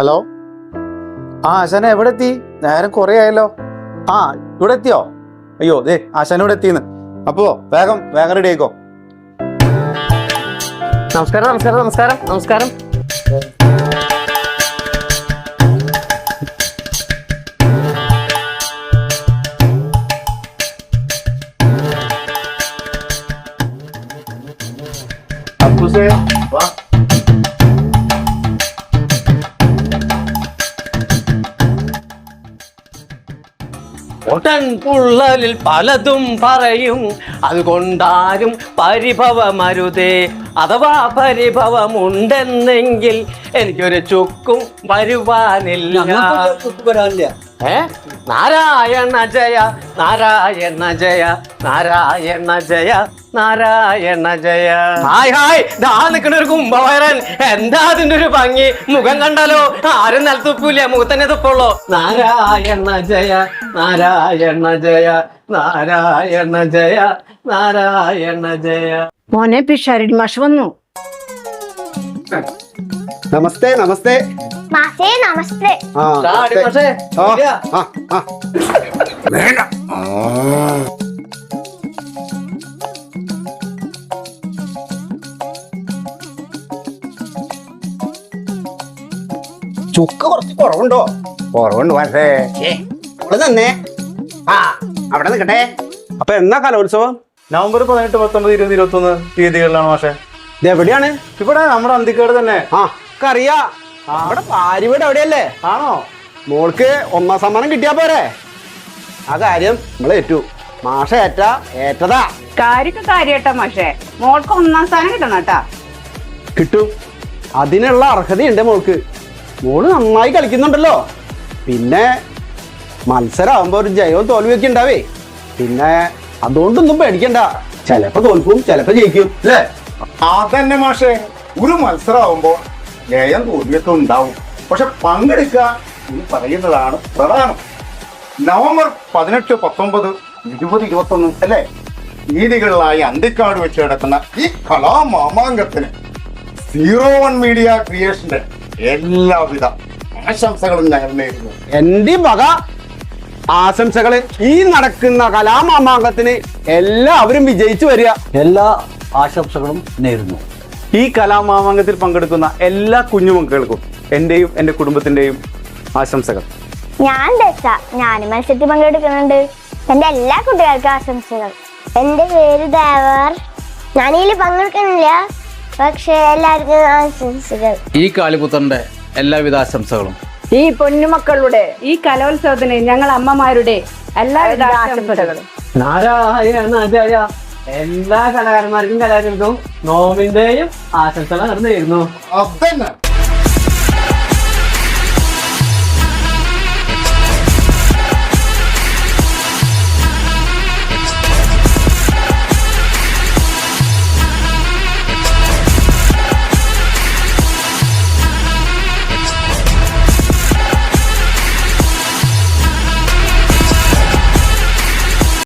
Hello ആ ആശാന എവിടെ എത്തി നേരം കുറേ ആയല്ലോ. ആ ഇവിടെ എത്തിയോ അയ്യോ ദേ ആശാന ഇവിടെ എത്തിന്ന് അപ്പോ വേഗം വേഗം റെഡി ആയിക്കോ. നമസ്കാരം നമസ്കാരം നമസ്കാരം നമസ്കാരം. അപ്പുസേ വാ. പുള്ളലിൽ പലതും പറയും. അതുകൊണ്ടാരും പരിഭവമരുതേ. അഥവാ പരിഭവമുണ്ടെന്നെങ്കിൽ എനിക്കൊരു ചുക്കും വരുവാനില്ല. ഏ? നാരായണ ജയ നാരായണ ജയ നാരായണ ജയ നാരായണ ജയ. Hi hi. ദാ നിൽക്കുന്ന ഒരു കുംഭവയറൻ എന്താ അതിന്റെ ഒരു ഭംഗി? മുഖം കണ്ടാലോ? ആരും നിലത്തുപ്പില്ല മുഖത്തന്നെ തുപ്പുള്ളൂ. നാരായണ ജയ നാരായണ ജയ നാരായണ ജയ നാരായണ ജയ. മോനെ പിഷാരടി മാഷ് വന്നു. നമസ്തേ നമസ്തേ. മാസേ നമസ്തേ. വേണ്ട. പക്ഷേ. ചുക്ക് കുറച്ച് കുറവുണ്ടോ? കുറവുണ്ട് പക്ഷേ ഇവിടെ തന്നെ ആ അവിടെ നിൽക്കട്ടെ. അപ്പൊ എന്നാ കലോത്സവം? നവംബർ പതിനെട്ട് പത്തൊമ്പത് ഇരുപത് ഇരുപത്തി ഒന്ന് തീയതികളിലാണ് മാഷേ. ഇത് എവിടെയാണ്? ഇവിടെ നമ്മുടെ അന്തിക്കാട് തന്നെ. ആ. അറിയാ അവിടെ പാരിവീട് അവിടെയല്ലേ? ആണോ? മോൾക്ക് ഒന്നാം സമ്മാനം കിട്ടിയാ പോരെ. ആ കാര്യം നമ്മളെ ഏറ്റു. മാഷ ഏറ്റ ഏറ്റതാ. കാര്യൊക്കെ കാര്യട്ടാ മാഷേ. മോൾക്ക് ഒന്നാം സ്ഥാനം കിട്ടണം കേട്ടാ. കിട്ടും. അതിനുള്ള അർഹതയുണ്ട് മോൾക്ക്. മോൾ നന്നായി കളിക്കുന്നുണ്ടല്ലോ. പിന്നെ മത്സരമാകുമ്പോ ഒരു ജയവും തോൽവിയൊക്കെ ഉണ്ടാവേ. പിന്നെ അതുകൊണ്ടൊന്നും പേടിക്കണ്ട. ചിലപ്പോ തോൽക്കും ചിലപ്പോ ജയിക്കും അല്ലേ? അതന്നെ മാഷേ. ഒരു മത്സരമാവുമ്പോ ജയം തോൽവിയൊക്കെ ഉണ്ടാവും പക്ഷെ പങ്കെടുക്കുക എന്ന് പറയുന്നതാണ് പ്രധാനം. നവംബർ പതിനെട്ട് പത്തൊമ്പത് ഇരുപത് ഇരുപത്തൊന്ന് അല്ലേ? രീതികളിലായി അന്തിക്കാട് വെച്ച് കിടക്കുന്ന ഈ കലാമാമാങ്കത്തിന് സീറോ വൺ മീഡിയ ക്രിയേഷന്റെ എല്ലാവിധ ആശംസകളും ഞങ്ങൾ നേരുന്നു. എന്റെ വക ആശംസകൾ ഈ നടക്കുന്ന കലാമാമാങ്കത്തിന് എല്ലാവരും വിജയിച്ചു വരിക. എല്ലാ ആശംസകളും നേരുന്നു. ഈ കലാമാമാങ്കത്തിൽ പങ്കെടുക്കുന്ന എല്ലാ കുഞ്ഞുമക്കൾക്കും എന്റെയും എന്റെ കുടുംബത്തിന്റെയും ആശംസകൾ. ഞാൻ ദശ ഞാൻ മത്സരത്തിൽ പങ്കെടുക്കുന്നുണ്ട്. എന്റെ എല്ലാ കുട്ടികൾക്കും ആശംസകൾ. എന്റെ പേര് ദേവർ. ഞാൻ ഇതിൽ പങ്കെടുക്കുന്നില്ല പക്ഷേ എല്ലാവർക്കും ആശംസകൾ. ഈ കാളിപുത്രന്റെ എല്ലാവിധ ആശംസകളും. ഈ പൊന്നുമക്കളുടെ ഈ കലോത്സവത്തിന് ഞങ്ങൾ അമ്മമാരുടെ എല്ലാവിധ ആശംസകളും. നാരായണ ജയ എല്ലാ കലാകാരന്മാർക്കും കലാകാരർക്കും നോമിന്റെയും ആശംസകൾ നടന്നു